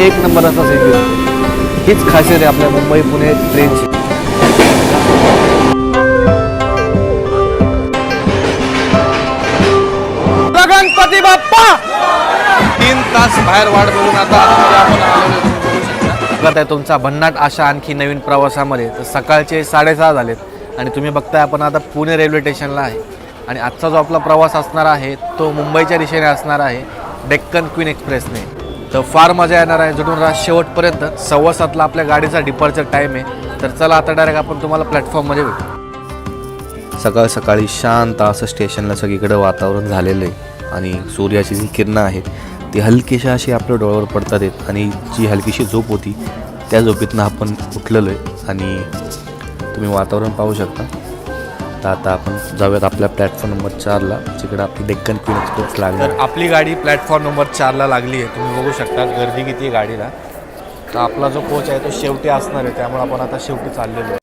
एक नंबर असा सीट दिसतो हीच खासियत आहे आपल्या मुंबई पुणे ट्रेनची. गणपती बाप्पा! तीन तास बाहेर वाट बघून आता आपण आलेलो. स्वागत आहे तुमचा भन्नाट अशा आणखी नवीन प्रवासामध्ये. तर सकाळचे साडेसहा झालेत आणि तुम्ही बघताय आपण आता पुणे रेल्वे स्टेशनला आहे. आणि आजचा जो आपला प्रवास असणार आहे तो मुंबईच्या दिशेने असणार आहे डेक्कन क्वीन एक्सप्रेसने. तर फार मजा येणार आहे. जुडून रात शेवटपर्यंत सव्वा सातला आपल्या गाडीचा डिपार्चर टाईम आहे. तर चला आता डायरेक्ट आपण तुम्हाला प्लॅटफॉर्ममध्ये भेटू. सकाळ सकाळी शांत असं स्टेशनला सगळीकडे वातावरण झालेलं आहे. आणि सूर्याची जी किरणं आहेत ती हलकीशी अशी आपल्या डोळ्यावर पडतात आहेत. आणि जी हलकीशी झोप होती त्या झोपेतनं आपण उठलेलो आहे. आणि तुम्ही वातावरण पाहू शकता. तर आता आपण जाऊयात आपल्या प्लॅटफॉर्म नंबर चारला जिकडे आपली डेक्कन क्वीन एक्सप्रेस लागली तर आपली गाडी प्लॅटफॉर्म नंबर चारला लागली आहे. तुम्ही बघू शकता गर्दी किती आहे गाडीला. तर आपला जो कोच आहे तो शेवटी असणार आहे. त्यामुळे आपण आता शेवटी चाललेलो आहे.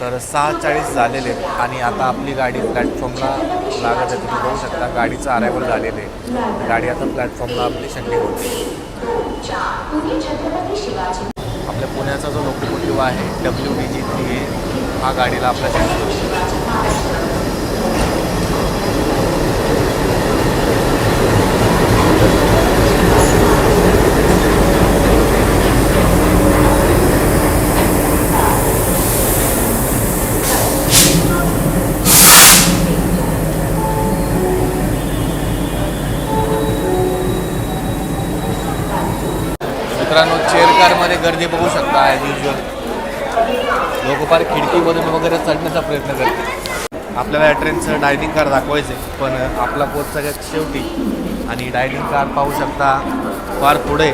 तर सहा चाळीस झालेले आणि आता आपली गाडी प्लॅटफॉर्मला लागत आहे. तुम्ही बघू शकता गाडीचं अरायवल झालेले आहे. गाडी आता प्लॅटफॉर्मला आपली शंके होते. आपल्या पुण्याचा जो लोकोमोटिव्ह आहे W D G three A हा गाडीला आपल्या चेंज करू मित्रांनो चेअर कारमध्ये गर्दी बघू शकता ॲज युजल लोक फार खिडकीमधून वगैरे चढण्याचा प्रयत्न करतात. आपल्याला या ट्रेनचं डायनिंग कार दाखवायचं आहे पण आपला कोच सगळ्यात शेवटी आणि डायनिंग कार पाहू शकता फार पुढे.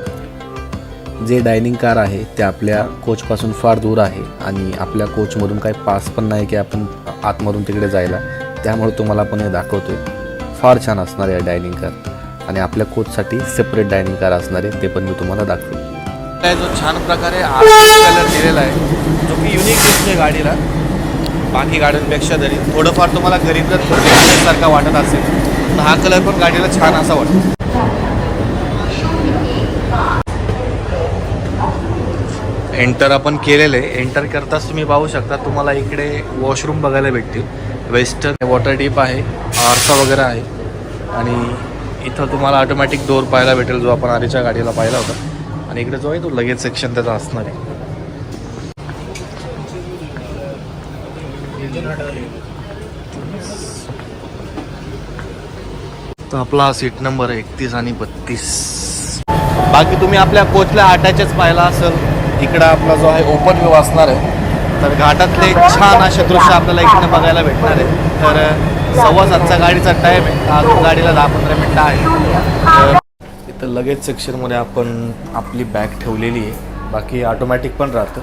जे डायनिंग कार आहे ते आपल्या कोचपासून फार दूर आहे आणि आपल्या कोचमधून काही पास पण नाही की आपण आतमधून तिकडे जायला. त्यामुळे तुम्हाला पण हे दाखवतोय. फार छान असणार आहे डायनिंग कार आणि आपल्या कोचसाठी सेपरेट डायनिंग कार असणार आहे ते पण मी तुम्हाला दाखवतो जो छान प्रकारे कलर दिलेला आहे जो की युनिक दिसतोय गाडीला. बाकी गाड्यांपेक्षा तरी. थोडंफार तुम्हाला गरीबरथ सारखा वाटत असेल तर हा कलर पण गाडीला छान असा वाटतो. एंटर आपण केलेलं आहे. एंटर करताच तुम्ही पाहू शकता तुम्हाला इकडे वॉशरूम बघायला भेटतील. वेस्टर्न वॉटर डीप आहे आरसा वगैरे आहे. आणि इथं तुम्हाला ऑटोमॅटिक डोर पाहायला भेटेल जो आपण आधीच्या गाडीला पाहिला होता. आणि इकडे जो आहे तो लगेच सेक्शन त्याचा असणार आहे. तर आपला सीट नंबर एकतीस आणि बत्तीस. बाकी तुम्ही आपल्या कोचला अटॅचच पाहिला असेल इकडं आपला जो आहे ओपन व्ह्यू असणार आहे. तर घाटातले छान असे दृश्य आपल्याला इकडे बघायला भेटणार आहे. तर सव्वा सातचा गाडीचा टाईम आहे. अजून गाडीला दहा पंधरा मिनटं आहे. तर तर लगेच सेक्शनमध्ये आपण आपली बॅग ठेवलेली आहे. बाकी ऑटोमॅटिक पण राहतं.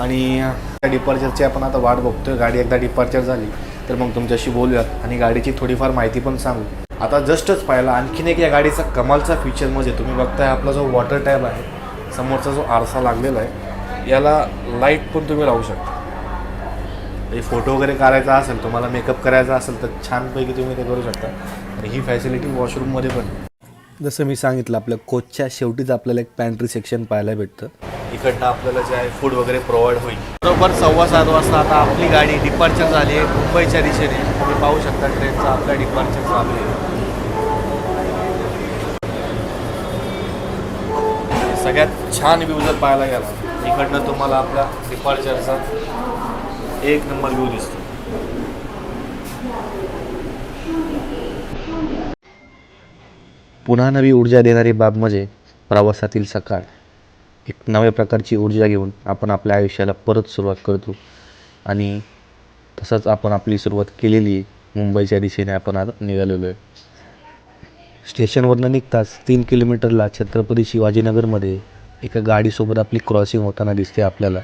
आणि त्या डिपार्चरची आपण आता वाट बघतोय. गाडी एकदा डिपार्चर झाली तर मग तुमच्याशी बोलूयात. आणि गाडीची थोडीफार माहिती पण सांगू. आता जस्टच पाहिला आणखीन एक या गाडीचा कमालचा फीचर म्हणजे तुम्ही बघताय आपला जो वॉटर टॅब आहे समोरचा जो आरसा लागलेला आहे याला लाइट पण तुम्ही लावू शकता. म्हणजे फोटो वगैरे काढायचा असेल तुम्हाला मेकअप करायचा असेल तर छानपैकी तुम्ही ते करू शकता. आणि ही फॅसिलिटी वॉशरूममध्ये पण जसं मी सांगितलं आपल्या कोचच्या शेवटीच आपल्याला एक पॅन्ट्री सेक्शन पाहायला भेटतं. इकडनं आपल्याला जे आहे फूड वगैरे प्रोव्हाइड होईल. बरोबर सव्वा सात वाजता आता आपली गाडी डिपार्चर झाली आहे मुंबईच्या दिशेने. तुम्ही पाहू शकता ट्रेनचा आपला डिपार्चर चालू आहे सगळ्यात छान व्ह्यू जर पाहायला गेला इकडनं तुम्हाला आपला डिपार्चरचा एक नंबर व्ह्यू दिसतो. पुन्हा नवी ऊर्जा देणारी बाब म्हणजे प्रवासातील सकाळ. एक नव्या प्रकारची ऊर्जा घेऊन आपण आपल्या आयुष्याला परत सुरुवात करतो. आणि तसंच आपण आपली सुरुवात केलेली आहे. मुंबईच्या दिशेने आपण आता निघालेलो आहे. स्टेशनवरनं निघताच तीन किलोमीटरला छत्रपती शिवाजीनगरमध्ये एका गाडीसोबत आपली क्रॉसिंग होताना दिसते आपल्याला.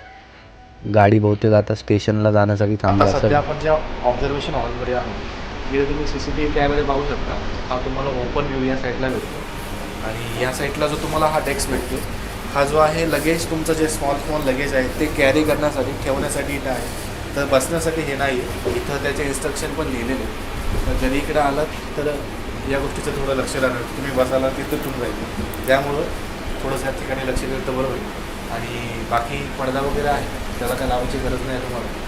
गाडी बहुतेक आता स्टेशनला जाण्यासाठी थांबली आपण ज्या ऑब्झर्वेशन हॉलमध्ये आहोत इथे तुम्ही सी सी टी व्ही कॅमेरे पाहू शकता. हा तुम्हाला ओपन व्ह्यू या साईडला भेटतो. आणि या साईडला जो तुम्हाला हा डेस्क भेटतो हा जो आहे लगेज तुमचं जे स्मॉल स्मॉल लगेज आहे ते कॅरी करण्यासाठी ठेवण्यासाठी इथं आहे. तर बसण्यासाठी हे नाही आहे इथं त्याचे इन्स्ट्रक्शन पण लिहिलेले तर जरी इकडे आलात तर या गोष्टीचं थोडं लक्ष राहणार. तुम्ही बसायला तिथं तुम्ही जाईल त्यामुळं थोडंसं या ठिकाणी लक्ष दिलं तर बरं होईल. आणि बाकी पडदा वगैरे आहे त्याला काय लावायची गरज नाही तुम्हाला.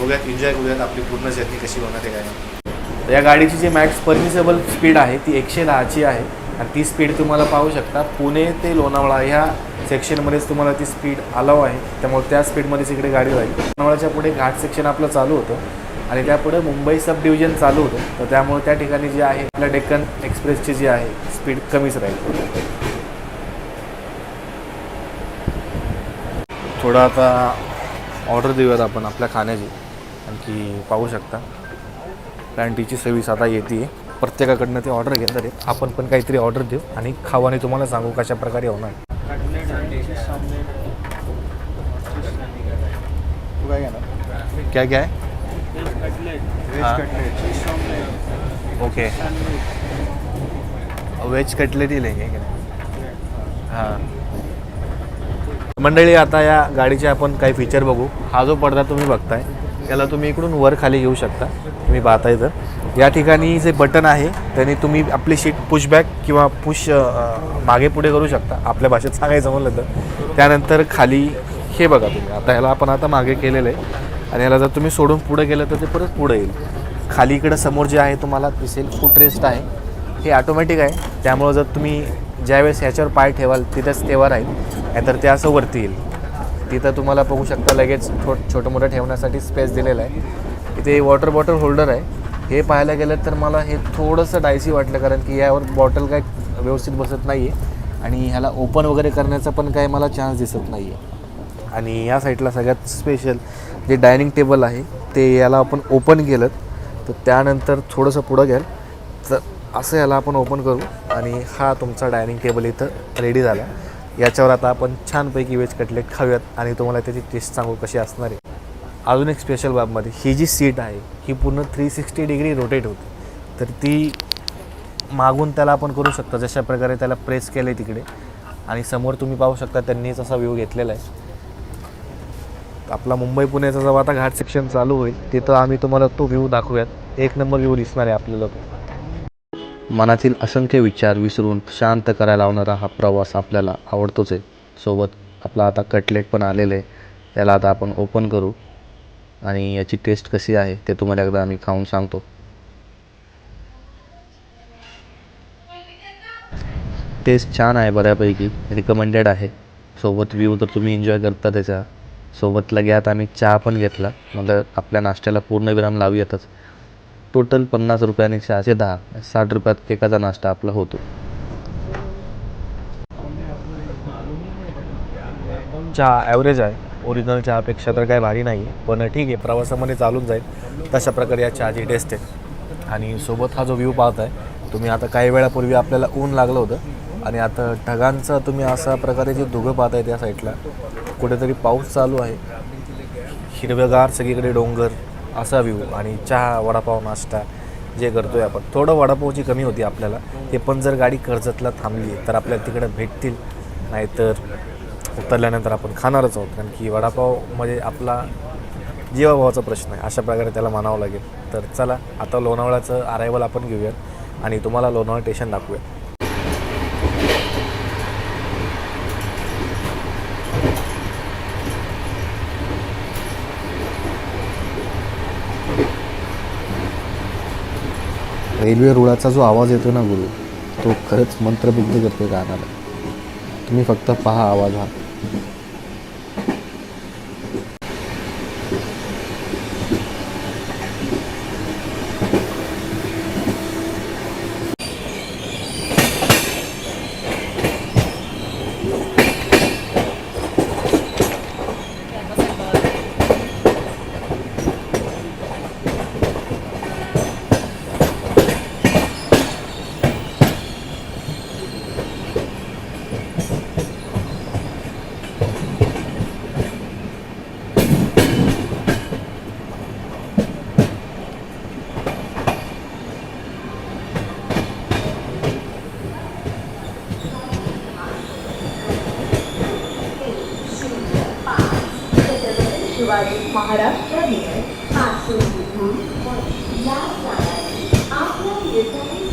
बघूयात एन्जॉय करूयात आपली पूर्ण जर्नी कशी होणार आहे काय या गाडीची जी मॅक्स परमिसेबल स्पीड आहे ती एकशे दहाची आहे. आणि ती स्पीड तुम्हाला पाहू शकता पुणे ते लोणावळा ह्या सेक्शनमध्येच तुम्हाला ती स्पीड अलाव आहे. त्यामुळे त्या स्पीडमध्येच इकडे गाडी राहील. लोणावळ्याच्या पुढे घाट सेक्शन आपलं चालू होतं. आणि त्यापुढे मुंबई सब डिव्हिजन चालू होतं. तर त्यामुळे त्या ठिकाणी जे आहे आपल्या डेक्कन एक्सप्रेसची जी आहे स्पीड कमीच राहील. थोडं आता ऑर्डर देऊयात आपण आपल्या खाण्याची. आणखी पाहू शकता. कारण सर्विस आता येते. प्रत्येकाकडनं ते ऑर्डर घेणार आहेत. आपण पण काहीतरी ऑर्डर देऊ आणि खावाने आणि तुम्हाला सांगू कशा प्रकारे होणार. क्या क्या ओके वेज कटलेट आहे हां. मंडळी आता या गाडीचे आपण काही फीचर बघू. हा जो पडदा तुम्ही बघताय त्याला तुम्ही इकडून वर खाली घेऊ शकता. तुम्ही पाहताय तर या ठिकाणी जे बटन आहे त्याने तुम्ही आपली सीट पुशबॅक किंवा पुश मागे पुढे करू शकता. आपल्या भाषेत सांगायचं म्हणलं तर. त्यानंतर खाली हे बघा तुम्ही. आता ह्याला आपण आता मागे केलेलं आहे. आणि याला जर तुम्ही सोडून पुढे गेलं तर ते परत पुढे येईल. खाली इकडं समोर जे आहे तुम्हाला दिसेल फुटरेस्ट आहे. हे ऑटोमॅटिक आहे. त्यामुळं जर तुम्ही ज्यावेळेस ह्याच्यावर पाय ठेवाल तिथंच तेव्हा राहील. नाहीतर ते असं वरती येईल. तिथं तुम्हाला बघू शकता लगेच छो छोटं मोठं ठेवण्यासाठी स्पेस दिलेला आहे. इथे वॉटर बॉटल होल्डर आहे. हे पाहायला गेलं तर मला हे थोडंसं डायसी वाटलं कारण की यावर बॉटल काय व्यवस्थित बसत नाही आहे आणि ह्याला ओपन वगैरे करण्याचा पण काय मला चान्स दिसत नाही आहे आणि या साईडला सगळ्यात स्पेशल जे डायनिंग टेबल आहे ते याला आपण ओपन केलं. तर त्यानंतर थोडंसं पुढं घ्याल तर असं याला आपण ओपन करू. आणि हा तुमचा डायनिंग टेबल इथं रेडी झाला. याच्यावर आता आपण छानपैकी वेज कटलेट खाऊयात आणि तुम्हाला त्याची टेस्ट सांगू कशी असणार आहे. अजून एक स्पेशल बाबमध्ये ही जी सीट आहे ही पूर्ण थ्री सिक्स्टी डिग्री रोटेट होते. तर ती मागून त्याला आपण करू शकतो जशा प्रकारे त्याला प्रेस केलं आहे तिकडे. आणि समोर तुम्ही पाहू शकता त्यांनीच असा व्ह्यू घेतलेला आहे. आपला मुंबई पुण्याचा जेव्हा आता घाट सेक्शन चालू होईल तिथं आम्ही तुम्हाला तो व्ह्यू दाखवूयात. एक नंबर व्ह्यू दिसणार आहे आपल्याला तो. मनातील असंख्य विचार विसरून शांत करायला लावणारा हा प्रवास आपल्याला आवडतोच आहे. सोबत आपला आता कटलेट पण आलेलं आहे. त्याला आता आपण ओपन करू. आणि याची टेस्ट कशी आहे ते तुम्हाला एकदा आम्ही खाऊन सांगतो. टेस्ट छान आहे बऱ्यापैकी. रिकमेंडेड आहे. सोबत व्ह्यू तर तुम्ही एन्जॉय करता त्याचा. सोबत लगेच आम्ही चहा पण घेतला. मग आपल्या नाश्त्याला पूर्ण विराम लावूयातच. टोटल पन्नास रुपयाने सहाशे दहा साठ रुपयात केकाचा नाश्ता आपला होतो. चहा ॲव्हरेज आहे. ओरिजिनल चहापेक्षा तर काय भारी नाही पण ठीक आहे प्रवासामध्ये चालून जाईल. तशा प्रकारे या चहाची टेस्ट आहे. आणि सोबत हा जो व्ह्यू पाहत आहे तुम्ही आता काही वेळापूर्वी आपल्याला ऊन लागलं होतं. आणि आता ढगांचं तुम्ही अशा प्रकारे जे धुगं पाहताय त्या साईडला कुठेतरी पाऊस चालू आहे. हिरवेगार सगळीकडे डोंगर असा व्ह्यू आणि चहा वडापाव नाश्ता जे करतोय आपण. थोडं वडापावची कमी होती आपल्याला. ते पण जर गाडी कर्जतला थांबली तर आपल्याला तिकडे भेटतील. नाहीतर उतरल्यानंतर आपण खाणारच आहोत. कारण की वडापाव म्हणजे आपला जीवाभावाचा प्रश्न आहे. अशा प्रकारे त्याला मानावं लागेल. तर चला आता लोणावळ्याचं अरायवल आपण घेऊयात. आणि तुम्हाला लोणावळा स्टेशन दाखवूया रेल्वे रुळाचा जो आवाज येतो ना गुरु तो खरंच मंत्रमुग्ध करतो गाण्याला. तुम्ही फक्त पहा आवाज हा.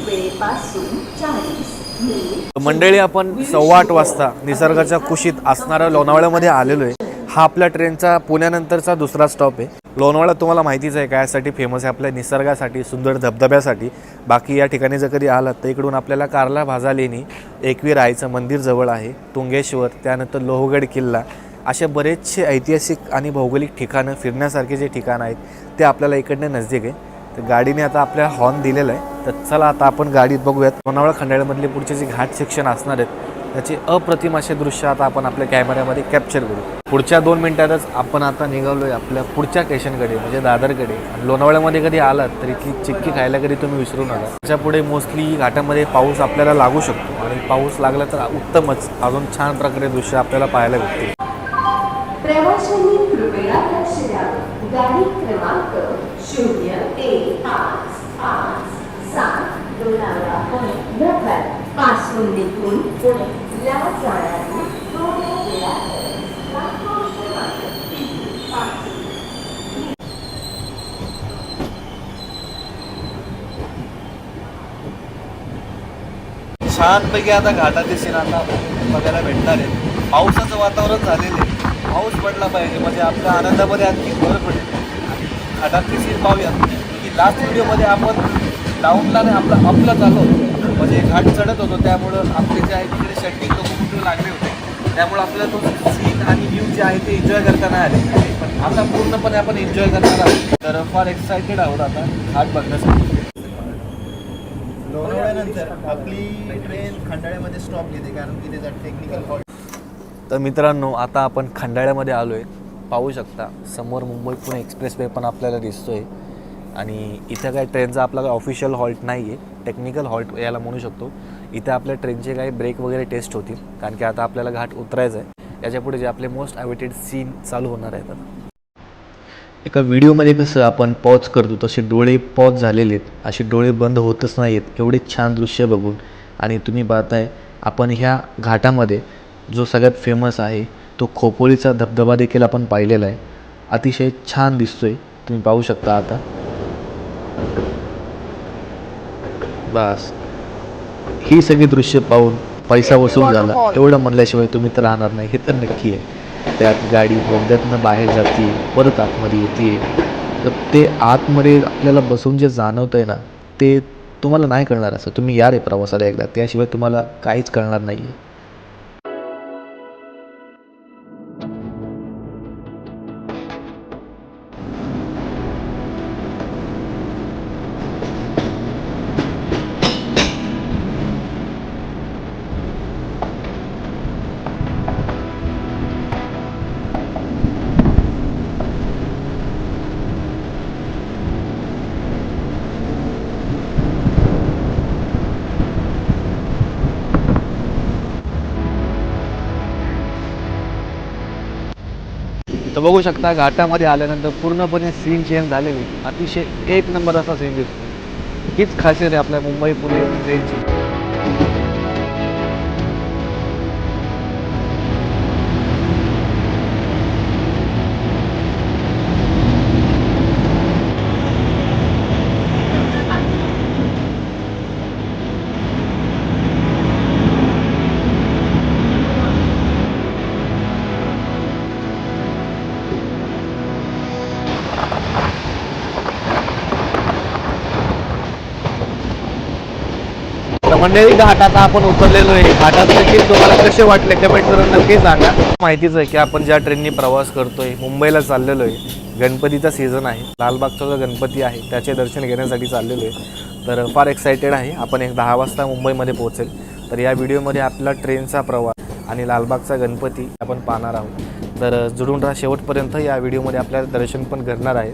वेळेपासून चाळीसपासून मंडळी आपण सव्वा आठ वाजता निसर्गाच्या कुशीत असणाऱ्या लोणावळ्यामध्ये आलेलो आहे हा आपल्या ट्रेनचा पुण्यानंतरचा दुसरा स्टॉप आहे. लोणावळा तुम्हाला माहितीच आहे कायसाठी फेमस आहे आपल्या निसर्गासाठी सुंदर धबधब्यासाठी. बाकी या ठिकाणी जर कधी आलात तर इकडून आपल्याला कारला भाजा लेणी एकवीर आईचं मंदिर जवळ आहे तुंगेश्वर त्यानंतर लोहगड किल्ला असे बरेचसे ऐतिहासिक आणि भौगोलिक ठिकाणं फिरण्यासारखे जे ठिकाणं आहेत ते आपल्याला इकडनं नजदीक आहे. तर गाडीने आता आपल्या हॉर्न दिलेलं आहे. तर चला आता आपण गाडीत बघूयात. लोणावळा खंडाळ्यामधले पुढचे जे घाट सेक्शन असणार आहेत त्याचे अप्रतिम असे दृश्य आता आपण आपल्या कॅमेऱ्यामध्ये कॅप्चर करू. पुढच्या दोन मिनिटातच आपण आता निघालो आहे आपल्या पुढच्या स्टेशनकडे म्हणजे दादरकडे. लोणावळ्यामध्ये कधी आलात तर इथली चिक्की खायला कधी तुम्ही विसरू नका त्याच्यापुढे मोस्टली घाटामध्ये पाऊस आपल्याला लागू शकतो. आणि पाऊस लागला तर उत्तमच अजून छान प्रकारे दृश्य आपल्याला पाहायला भेटते प्रवाशांनी कृपया लक्ष द्यावं गाडी क्रमांक शून्य एक पाच पाच सात लोणावळा पुणे नगरपासून निघून पुणे. ला जाणारी थोड्या वेळात छानपैकी आता घाटाचे सीन आता बघायला भेटणार आहे पावसाचं वातावरण झालेलं आहे. पाऊस पडला पाहिजे म्हणजे आपल्या आनंदामध्ये आणखी भर पडेल. आणि सीट पाहूया की लास्ट व्हिडिओमध्ये आपण डाऊनला नाही आपला अपला चाललो म्हणजे घाट चढत होतो त्यामुळं आपले जे आहे तिकडे शटिंग लोक लागले होते. त्यामुळे आपल्याला तो सीन आणि व्ह्यू जे आहे ते एन्जॉय करताना आले. पण आता पूर्णपणे आपण एन्जॉय करणार आहोत. तर फार एक्सायटेड आहोत आता घाट बघण्यासाठी. लोणावळ्यानंतर आपली ट्रेन खंडाळ्यामध्ये स्टॉप घेते कारण की त्याचा टेक्निकल फॉल्ट तर मित्रांनो आता आपण खंडाळ्यामध्ये आलो आहे पाहू शकता समोर मुंबई पुणे एक्सप्रेस वे पण आपल्याला दिसतो आहे आणि इथं काय ट्रेनचा आपला काय ऑफिशियल हॉल्ट नाही आहे टेक्निकल हॉल्ट याला म्हणू शकतो. इथं आपल्या ट्रेनचे काही ब्रेक वगैरे टेस्ट होतील. कारण की आता आपल्याला घाट उतरायचं आहे याच्यापुढे जे आपले मोस्ट अवेटेड सीन चालू होणार आहेत आता. एका व्हिडिओमध्ये कसं आपण पॉज करतो तसे डोळे पॉज झालेले आहेत. असे डोळे बंद होतच नाही आहेत एवढे छान दृश्य बघून. आणि तुम्ही पाहताय आपण ह्या घाटामध्ये जो सगळ्यात फेमस आहे तो खोपोलीचा धबधबा देखील आपण पाहिलेला आहे. अतिशय छान दिसतोय. तुम्ही पाहू शकता आता. बस. ही सगळी दृश्य पाहून पैसा वसूल झाला. एवढं म्हणल्याशिवाय तुम्ही तर राहणार नाही. हे तर नक्की आहे. त्यात गाडी बोगद्यातनं बाहेर जाते परत आतमध्ये येते. तर ते आतमध्ये आपल्याला बसून जे जाणवतं आहे ना ते तुम्हाला नाही कळणार असं. तुम्ही या रे प्रवासाला एकदा. त्याशिवाय तुम्हाला काहीच कळणार नाही आहे तर बघू शकता घाटामध्ये आल्यानंतर पूर्णपणे सीन चेंज झालेली अतिशय एक नंबर असा सीन दिसतो. हीच खासियत आहे आपल्या मुंबई पुणे ट्रेनची मंडळी घाटात आपण उतरलेलो आहे. घाटात देखील तुम्हाला कसे वाटले कमेंट करून नक्की सांगा. माहितीच आहे की आपण ज्या ट्रेननी प्रवास करतोय मुंबईला चाललेलो आहे गणपतीचा सीझन आहे. लालबागचा जो गणपती आहे त्याचे दर्शन घेण्यासाठी चाललेलो आहे. तर फार एक्सायटेड आहे. आपण एक दहा वाजता मुंबईमध्ये पोहोचेल. तर या व्हिडिओमध्ये आपला ट्रेनचा प्रवास आणि लालबागचा गणपती आपण पाहणार आहोत. तर जुडून राहा शेवटपर्यंत. या व्हिडिओमध्ये आपल्याला दर्शन पण घडणार आहे.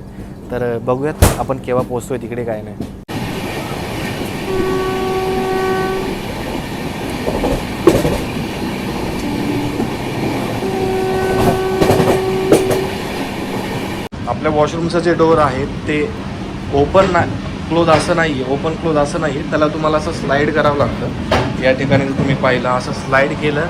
तर बघूयात आपण केव्हा पोहोचतोय तिकडे काय नाही. आपल्या वॉशरूमचं जे डोअर आहे ते ओपन ना क्लोज असं नाही आहे ओपन क्लोज असं नाही आहे त्याला तुम्हाला असं स्लाईड करावं लागतं. या ठिकाणी जर तुम्ही पाहिलं असं स्लाईड केलं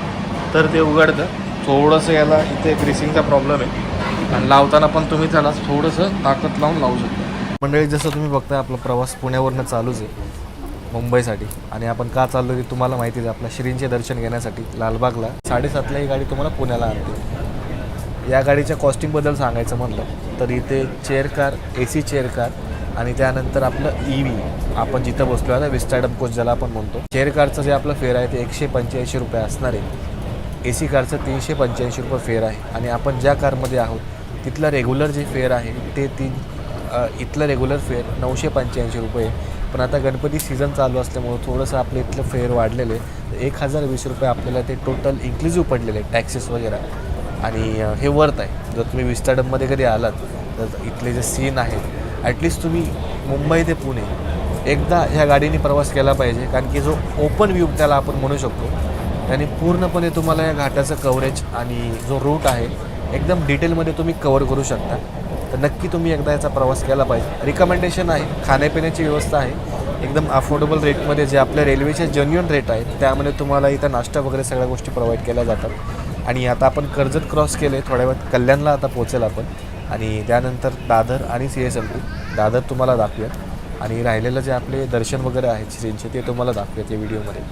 तर ते उघडतं. थोडंसं याला इथे ग्रीसिंगचा प्रॉब्लेम आहे. आणि लावताना पण तुम्ही त्याला थोडंसं ताकद लावून लावू शकता. मंडळी जसं तुम्ही बघताय आपला प्रवास पुण्यावरनं चालूच आहे मुंबईसाठी. आणि आपण का चाललो की तुम्हाला माहितीच आहे. आपल्या श्रींचे दर्शन घेण्यासाठी लालबागला. साडेसातला ही गाडी तुम्हाला पुण्याला आणते. या गाडीच्या कॉस्टिंगबद्दल सांगायचं म्हटलं तर इथे chair car A C chair car आणि त्यानंतर आपलं ई व्ही आपण जिथं बसलो आहे विस्टाडम कोच ज्याला आपण म्हणतो. चेअर कारचं जे आपलं फेअर आहे ते एकशे पंच्याऐंशी रुपये असणार आहे. ए सी कारचं तीनशे पंच्याऐंशी रुपये फेअर आहे. आणि आपण ज्या कारमध्ये आहोत तिथलं रेग्युलर जे फेअर आहे ते तीन इथलं रेग्युलर फेअर नऊशे पंच्याऐंशी रुपये पण आता गणपती सीझन चालू असल्यामुळं थोडंसं आपलं इथलं फेअर वाढलेलं आहे. एक हजार वीस रुपये आपल्याला ते टोटल इन्क्लुझिव्ह पडलेले आहे टॅक्सेस वगैरे. आणि हे वर्थ आहे. जर तुम्ही विस्टाडममध्ये कधी आलात तर इथले जे सीन आहेत ॲटलिस्ट तुम्ही मुंबई ते पुणे एकदा ह्या गाडीने प्रवास केला पाहिजे. कारण की जो ओपन व्ह्यू त्याला आपण म्हणू शकतो त्याने पूर्णपणे तुम्हाला या घाटाचं कव्हरेज आणि जो रूट आहे एकदम डिटेलमध्ये तुम्ही कवर करू शकता. तर नक्की तुम्ही एकदा याचा प्रवास केला पाहिजे. रिकमेंडेशन आहे खाण्यापिण्याची व्यवस्था आहे. एकदम अफोर्डेबल रेटमध्ये जे आपल्या रेल्वेचे जेन्युअन रेट आहेत त्यामध्ये तुम्हाला इथं नाश्ता वगैरे सगळ्या गोष्टी प्रोव्हाइड केल्या जातात. आणि आता आपण कर्जत क्रॉस केले थोड्या वेळात कल्याणला आता पोचेल आपण. आणि त्यानंतर दादर आणि C S M T. Dadar तुम्हाला दाखवूयात आणि राहिलेलं जे आपले दर्शन वगैरे आहेत श्रींचे ते तुम्हाला दाखवूयात या व्हिडिओमध्ये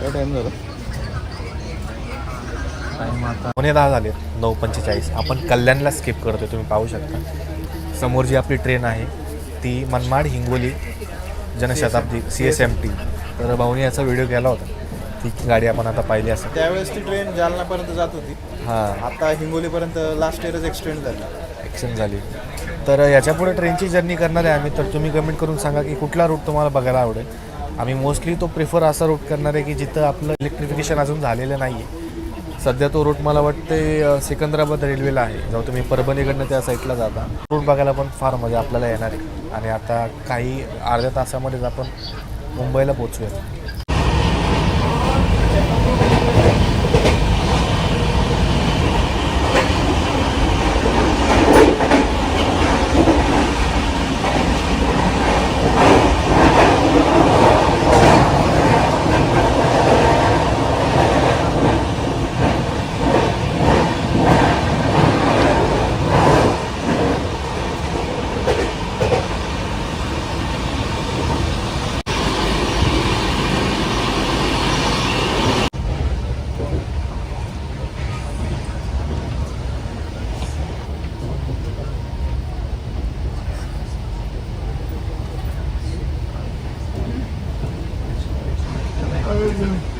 काय टाईम झाला टाईम आता. पुणे दहा झाले नऊ पंचेचाळीस. आपण कल्याणला स्किप करतो तुम्ही पाहू शकता. समोर जी आपली ट्रेन आहे ती Manmad Hingoli Janshatabdi C S M T तर भाऊनी याचा व्हिडिओ केला होता. ती गाडी आपण आता पाहिली असेल. त्यावेळेस ती ट्रेन जालनापर्यंत जात होती. हां. आता हिंगोलीपर्यंत लास्ट इयरच एक्सटेंड झाली. ॲक्शन झाली. तर याच्यापुढे ट्रेनची जर्नी करणार आहे आम्ही. तर तुम्ही कमेंट करून सांगा की कुठला रूट तुम्हाला बघायला आवडेल. आम्ही मोस्टली तो प्रिफर असा रूट करणार आहे की जिथं आपलं इलेक्ट्रिफिकेशन अजून झालेलं नाही आहे सध्या तो रूट मला वाटते सिकंदराबाद रेल्वेला आहे. जेव्हा तुम्ही परभणीकडनं त्या साईडला जाता रूट बघायला पण फार मजा आपल्याला येणार आहे. आणि आता काही अर्ध्या तासामध्येच आपण मुंबईला पोचूया soon.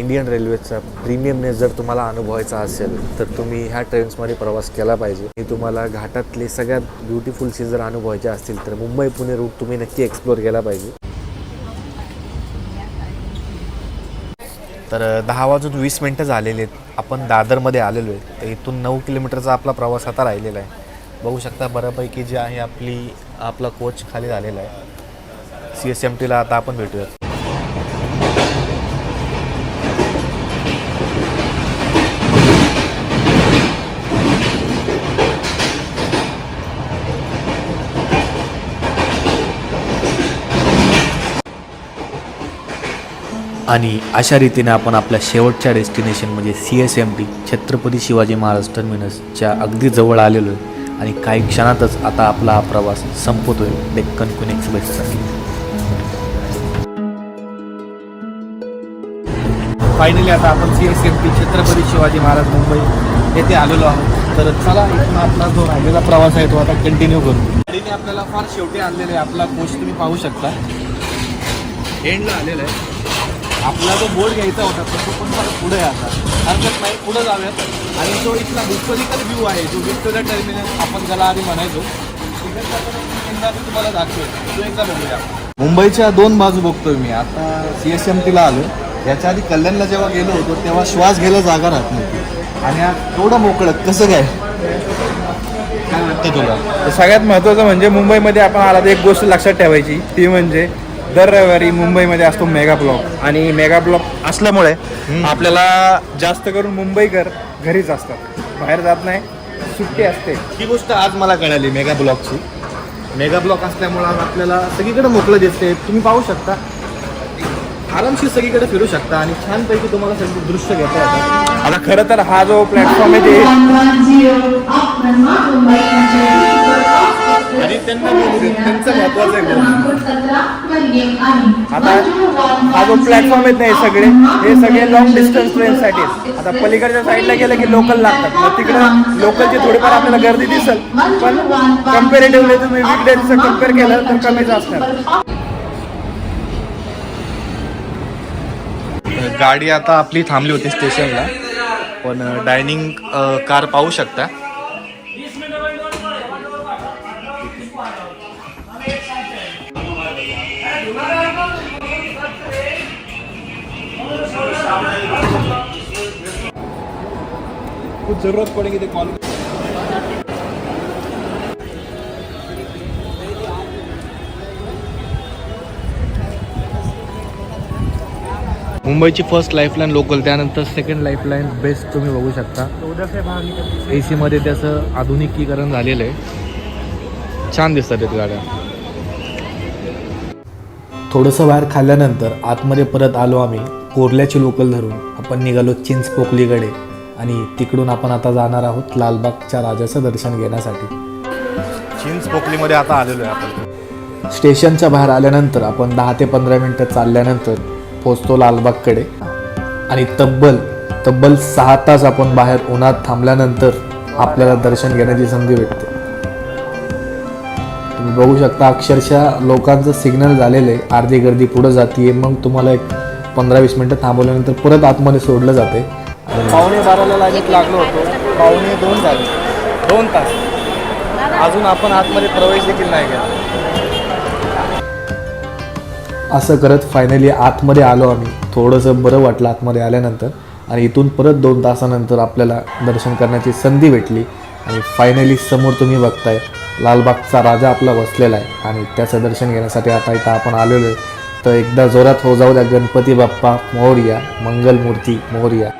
इंडियन रेल्वेचा प्रीमियमनेस जर तुम्हाला अनुभवायचा असेल तर तुम्ही ह्या ट्रेन्समध्ये प्रवास केला पाहिजे. आणि तुम्हाला घाटातले सगळ्यात ब्युटिफुल सीन जर अनुभवायचे असतील तर मुंबई पुणे रूट तुम्ही नक्की एक्सप्लोअर केला पाहिजे. तर दहा वाजून वीस मिनटं झालेली आहेत. आपण दादरमध्ये आलेलो आहे. तर इथून नऊ किलोमीटरचा आपला प्रवास आता राहिलेला आहे. बघू शकता बऱ्यापैकी जी आहे आपली आपला कोच खाली झालेला आहे. सी एस एम टीला आता आपण भेटूयात. आणि अशा रीतीने आपण आपल्या शेवटच्या डेस्टिनेशन म्हणजे C S M T Chhatrapati Shivaji Maharaj टर्मिनसच्या अगदी जवळ आलेलो आहे. आणि काही क्षणातच आता आपला हा प्रवास संपतोय डेक्कन क्वीन एक्सप्रेसचा. फायनली आता आपण C S M T Chhatrapati Shivaji Maharaj Mumbai येथे आलेलो आहोत. तर चला इथून आपला जो राहिलेला प्रवास आहे तो आता कंटिन्यू करू. गाडीने आपल्याला फार शेवटी आणलेला आहे. आपला कोच तुम्ही पाहू शकता. एंडला आलेला आहे. आपला जो बोर्ड घ्यायचा होता तर तो पण फार पुढे आता. हरकत नाही पुढे जाऊयात. आणि जो इथला हिस्टॉरिकल व्ह्यू आहे जो व्हिक्टोरिया टर्मिनल आपण त्याला आधी म्हणायचो. मी तुम्हाला दाखवेल तो एकदा बघूया. मुंबईच्या दोन बाजू बघतोय मी. आता सी एस एम टीला आलो याच्या आधी कल्याणला जेव्हा गेलो होतो तेव्हा श्वास घ्यायला जागा राहत नव्हती. आणि आज एवढं मोकळं कसं काय? काय वाटतं तुला? सगळ्यात महत्त्वाचं म्हणजे मुंबईमध्ये आपण आला तर एक गोष्ट लक्षात ठेवायची ती म्हणजे दर रविवारी मुंबईमध्ये असतो मेगा ब्लॉक. आणि मेगा ब्लॉक असल्यामुळे आपल्याला जास्त करून मुंबईकर घरीच असतात. बाहेर जात नाही सुट्टी असते. ही गोष्ट आज मला कळाली मेगा ब्लॉकची. मेगा ब्लॉक असल्यामुळं आज आपल्याला सगळीकडे मोकळं दिसते. तुम्ही पाहू शकता. आरामशीर सगळीकडे फिरू शकता आणि छानपैकी तुम्हाला सगळं दृश्य घेता येतं. आता खरं तर हा जो प्लॅटफॉर्म आहे ते आणि त्यांना त्यांचं महत्वाचं आहे आता हा जो प्लॅटफॉर्म आहेत नाही सगळे हे सगळे लॉंग डिस्टन्स ट्रेनसाठी आता पलीकडच्या साईडला गेलं की लोकल लागतात. मग तिकडं लोकलची थोडीफार आपल्याला गर्दी दिसेल पण कम्पेरेटिव्हली तुम्ही वीकडेजचं कंपेअर केलं तर कमीच असणार गाडी आता आपली थांबली होती स्टेशनला पण डायनिंग कार पाहू शकता. कुछ जरूरत पडेगी ते कॉल मुंबईची फर्स्ट लाईफलाईन लोकल त्यानंतर सेकंड लाईफलाईन बेस्ट तुम्ही बघू शकता. ए सीमध्ये त्याचं आधुनिकीकरण झालेलं आहे. छान दिसतात आहेत गाड्या. थोडंसं बाहेर खाल्ल्यानंतर आतमध्ये परत आलो आम्ही कोरल्याची लोकल धरून. आपण निघालो चिंच पोकलीकडे आणि तिकडून आपण आता जाणार आहोत लालबागच्या राजाचं दर्शन घेण्यासाठी. चिंच पोकलीमध्ये आता आलेलो आहे आपण. स्टेशनच्या बाहेर आल्यानंतर आपण दहा ते पंधरा मिनटं चालल्यानंतर पोचतो लालबागकडे. आणि तब्बल तब्बल सहा तास आपण बाहेर उन्हात थांबल्यानंतर आपल्याला दर्शन घेण्याची संधी भेटते. तुम्ही बघू शकता अक्षरशः लोकांचं सिग्नल झालेलं आहे. अर्धी गर्दी पुढं जाते मग तुम्हाला एक पंधरा वीस मिनटं थांबवल्यानंतर परत आतमध्ये सोडलं जाते पावणे बाराला लागत लागलो होतो. पावणे दोन झाले. दोन तास. अजून आपण आतमध्ये प्रवेश देखील नाही केला. असं करत फायनली आतमध्ये आलो आम्ही. थोडंसं बरं वाटलं आतमध्ये आल्यानंतर. आणि इथून परत दोन तासानंतर आपल्याला दर्शन करण्याची संधी भेटली. आणि फायनली समोर तुम्ही बघताय लालबागचा राजा आपला बसलेला आहे. आणि त्याचं दर्शन घेण्यासाठी आता इथं आपण आलेलो आहे. तर एकदा जोरात हो जाऊ द्या गणपती बाप्पा मोरया मंगलमूर्ती मोरया.